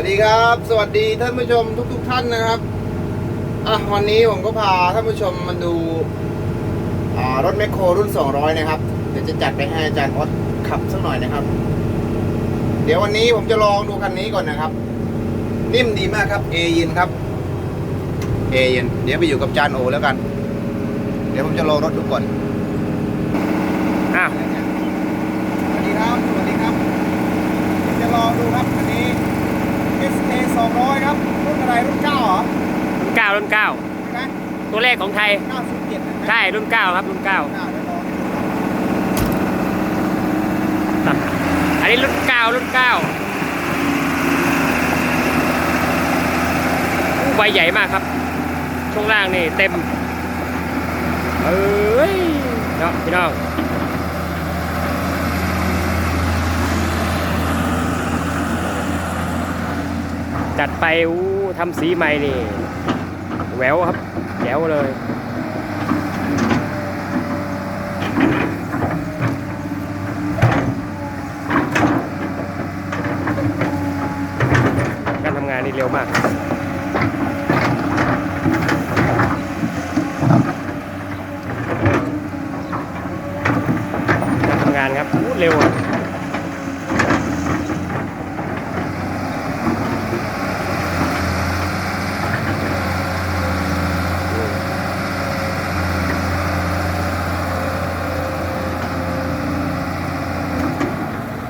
วัสดีครับ สวัสดีท่านผู้ชมทุก ๆ ท่านนะครับอะวันนี้ผมก็พาท่านผู้ชมมาดูอ่ารถแมคโครรุ่น 200 นะครับ เดี๋ยวจะจัดไปให้อาจารย์ออสขับสักหน่อยนะครับ เดี๋ยววันนี้ผมจะลองดูคันนี้ก่อนนะครับ นิ่มดีมากครับเอเย็นครับเอเย็นเดี๋ยวไปอยู่กับจานโอแล้วกัน เดี๋ยวผมจะลองรถดูก่อนอ้าวสวัสดีครับสวัสดีครับผมจะลองดูครับคันนี้ SK 200 ครับ รุ่นอะไรรุ่น9เหรอรุ่นเก้ารุ่นเก้าใช่ไหมตัวเลขของไทย 907นะใช่รุ่นเก้าครับรุ่นเก้าเดี๋ยวลองอันนี้รุ่นเก้ารุ่นเก้าอู้ใบใหญ่มากครับ ช่วงล่างนี่เต็มเอ้ยเนาะพี่น้อง จัดไปอู้ทำสีใหม่นี่แหววครับแจ๋วเลยการทำงานนี่เร็วมาก การทำงานครับอู้เร็วอะ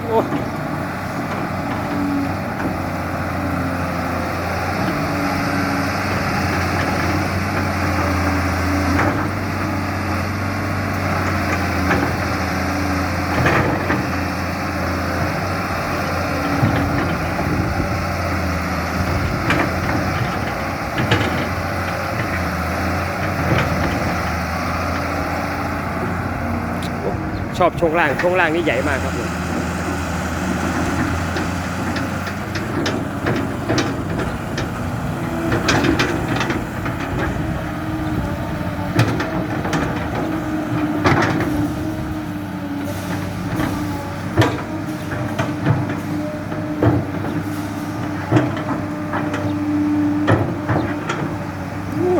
โอ้ ชอบช่วงล่างช่วงล่างนี่ใหญ่มากครับผม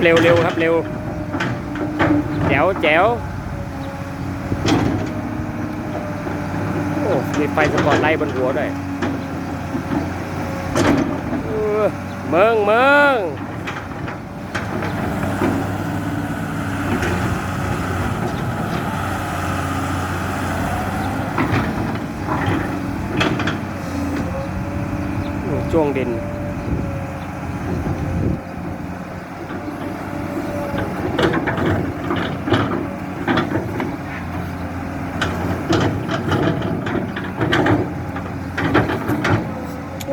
เร็วเร็วครับเร็วแจ๋วแจ๋ว โอ้ มีไฟสปอตไลท์บนหัวด้วยเมืองเมืองช่วงดิน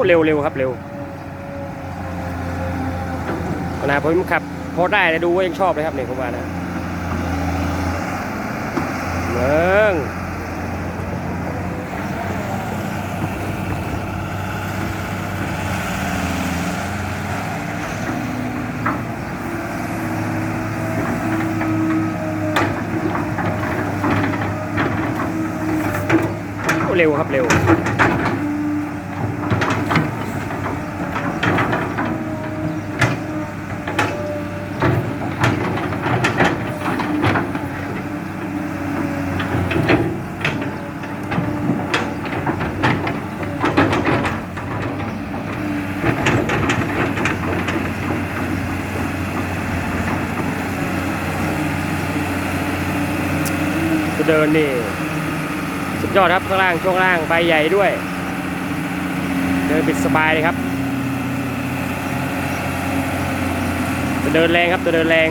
เร็วเร็วครับเร็วขนาดผมขับพอได้แต่ดูว่ายังชอบเลยครับเนี่ยผมว่านะเมืองเร็วครับเร็ว นนี่สุดยอดครับข้างล่างช่วงล่างใบใหญ่ด้วย เดินปิดสบายเลยครับจะเดินแรงครับจะเดินแรง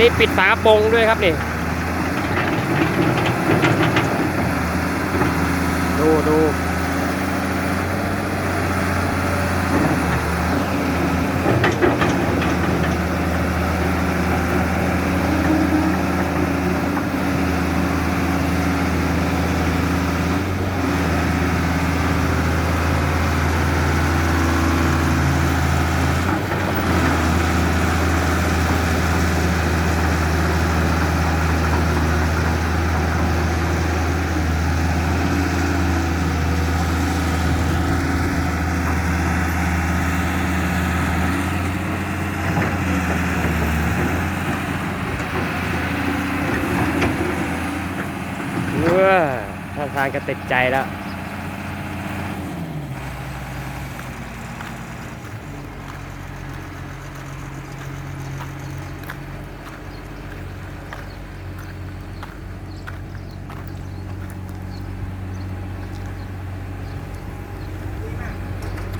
นี้ปิดฝากระโปรงด้วยครับนี่ ดูดูเมื่อท่าทางจะติดใจแล้ว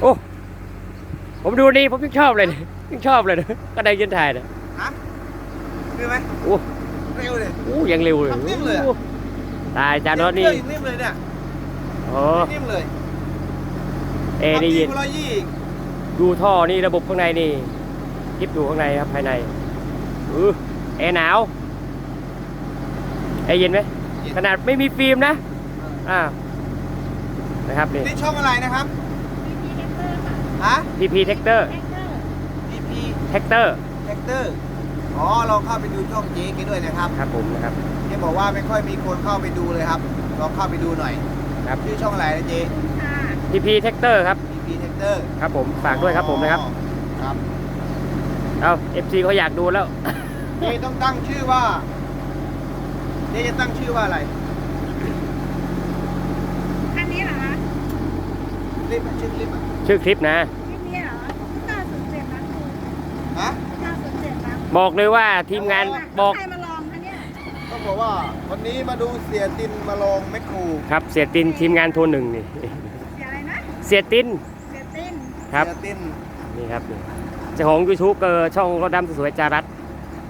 โอ้ ผมดูนี่ผมยังชอบเลยนะยังชอบเลยนะก็ได้ยืนถ่ายนะฮะคือไหมโอ้ เร็วเลย โอ้ยังเร็วเลยขับนิ่มเลยอะโอ้ ตายจานรถนี่เครื่องยังนิ่มเลยเนี่ยโอ้นิ่มเลยเอได้ยินขับร้อยยี่อีกดูท่อนี่ระบบข้างในนี่ยิบดูข้างในครับภายในอือแอร์หนาวแอร์เย็นไหมขนาดไม่มีฟิล์มนะอ่านะครับนี่นี่ช่องอะไรนะครับฮะ PP Texter PP Texter Tractor อ๋อเราเข้าไปดูช่องเจ๊กันด้วยนะครับ ครับผมนะครับ เจ๊บอกว่าไม่ค่อยมีคนเข้าไปดูเลยครับลองเข้าไปดูหน่อยครับ ชื่อช่องอะไรนะเจ๊ PP Texter ครับ PP Tractor ครับผมฝากด้วยครับผมนะครับอ๋อครับเอา FC เขาอยากดูแล้ว เจ๊ต้องตั้งชื่อว่าเจ๊จะตั้งชื่อว่าอะไรอันนี้เหรอคะคลิปอะชื่อคลิปอะชื่อคลิปนะ คลิปนี้เหรอ907นะคุณฮะ907นะบอกเลยว่าทีมงานบอก ใครมาลองคะเนี่ย ต้องบอกว่าวันนี้มาดูเสียตินมาลองแมคโครครับเสียตินทีมงานโทรหนึ่งนี่เสียอะไรนะเสียตินเสียติ้นครับเสียตินนี่ครับนี่เจ้าของ YouTube เกอร์ช่องรถดำสวยๆจารัต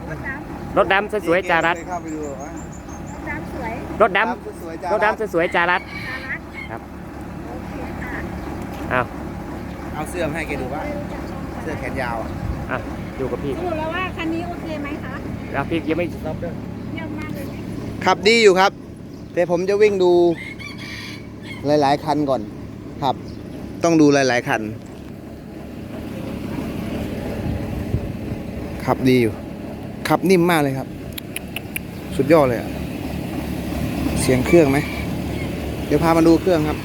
รถดำรถดำสวยๆจารัตเคยเข้าไปดูเหรอรถดำสวยรถดสวยๆจ้าำรถดำสวยๆจารัตน่ารักครับโอเคค่ะอ้าวเอาเสื้อมาให้แกดูว่าไม่รู้จักช่องเสื้อแขนยาวอะอะอยู่กับพี่สรุปแล้วว่าคันนี้โอเคไหมคะแล้วพี่ยังไม่สต็อปด้วยเยี่ยมมากเลย ขับดีอยู่ครับ แต่ผมจะวิ่งดูหลาย ๆ คันก่อนครับ ต้องดูหลาย ๆ คัน ขับดีอยู่ ขับนิ่มมากเลยครับ สุดยอดเลยอะเสียงเครื่องไหม เดี๋ยวพามาดูเครื่องครับ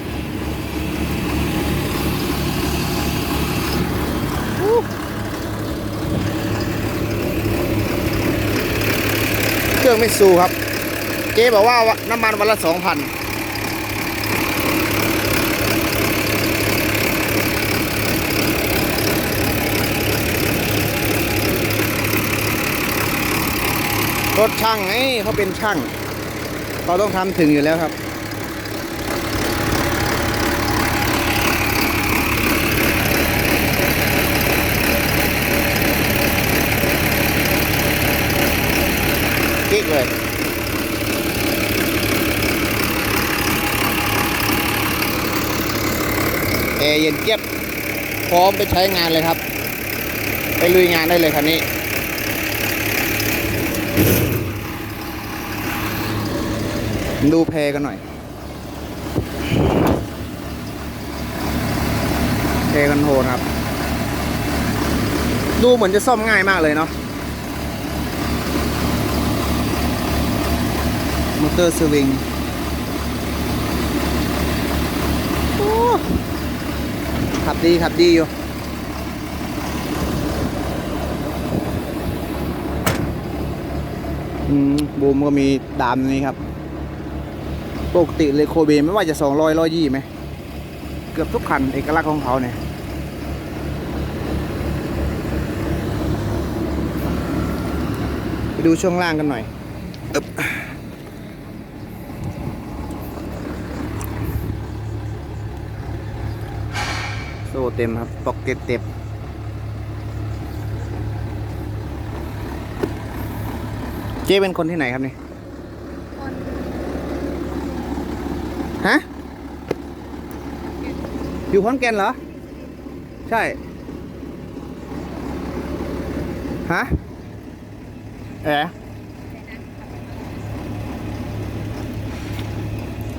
เครื่องไม่ซูครับ เจ๊บอกว่าน้ำมันวันละสองพันรถช่างไงเขาเป็นช่างเขาต้องทำถึงอยู่แล้วครับกิ๊กเลย อร์เย็นเจี๊ยบพร้อมไปใช้งานเลยครับ ไปลุยงานได้เลยคันนี้ ดูแพรกันหน่อยแพรกันโทนครับ ดูเหมือนจะซ่อมง่ายมากเลยเนาะมอเตอร์สวิงโอ้ ขับดีขับดีอยู่บูมก็มีดามนี้ครับ ปกติเลยโคเบไม่ว่าจะสองร้อยร้อยยี่ไหม เกือบทุกคันเอกลักษณ์ของเขาเนี่ย ไปดูช่วงล่างกันหน่อยอึ๊บโซ่เต็มครับปอกเก็ตเต็มเจ๊เป็นคนที่ไหนครับนี่ฮะ อยู่ขอนแก่นเหรอ ใช่ ฮะแอะ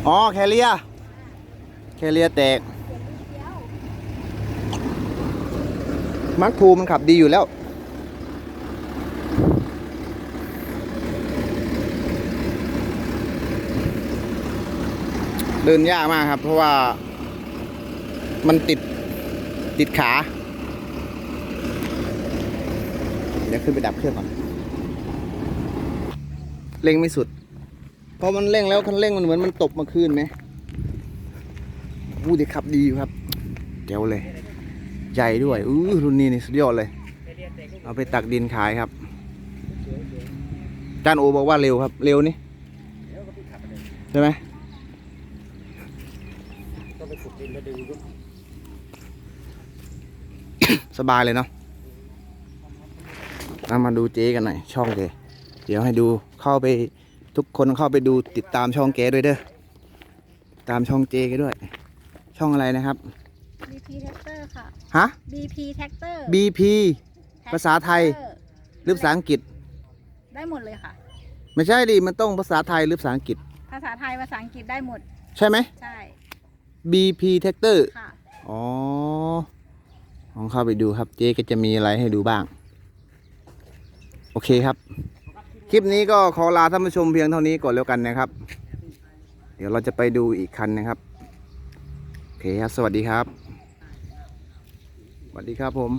อ๋อ แคเรีย แคเรียแตก มาร์คทูมันขับดีอยู่แล้ว เดินยากมากครับ เพราะว่ามันติดติดขา เดี๋ยวขึ้นไปดับเครื่องก่อน เร่งไม่สุด เพราะมันเร่งแล้วคันเร่งมันเหมือนมันตบมาคืนไหมอู้ดีขับดีอยู่ครับเจ๋วเลย ใหญ่ด้วยอู้รุ่นนี้นี่สุดยอดเลย เอาไปตักดินขายครับจานโอบอกว่าเร็วครับ เร็วนี่ใช่ไหมต้องไปขุดดินแล้วดึงสบายเลยเนาะเอามาดูเจ๊กันหน่อยช่องเจ๊เดี๋ยวให้ดูเข้าไปทุกคนเข้าไปดูติดตามช่องเจ๊ด้วยเด้อตามช่องเจ๊กันด้วย ช่องอะไรนะครับ บีพีแท็กเตอร์ค่ะ ฮะ BP แท็กเตอร์ BP ภาษาไทย หรือภาษาอังกฤษ ได้หมดเลยค่ะ ไม่ใช่ดิ มันต้องภาษาไทยหรือภาษาอังกฤษ ภาษาไทย ภาษาอังกฤษได้หมด ใช่ไหม ใช่ BP Tractor ค่ะ อ๋อลองเข้าไปดูครับ เจ๊ก็จะมีอะไรให้ดูบ้าง โอเคครับ คลิปนี้ก็ขอลาท่านผู้ชมเพียงเท่านี้ก่อนแล้วกันนะครับ เดี๋ยวเราจะไปดูอีกคันนะครับ โอเคครับ สวัสดีครับ สวัสดีครับผม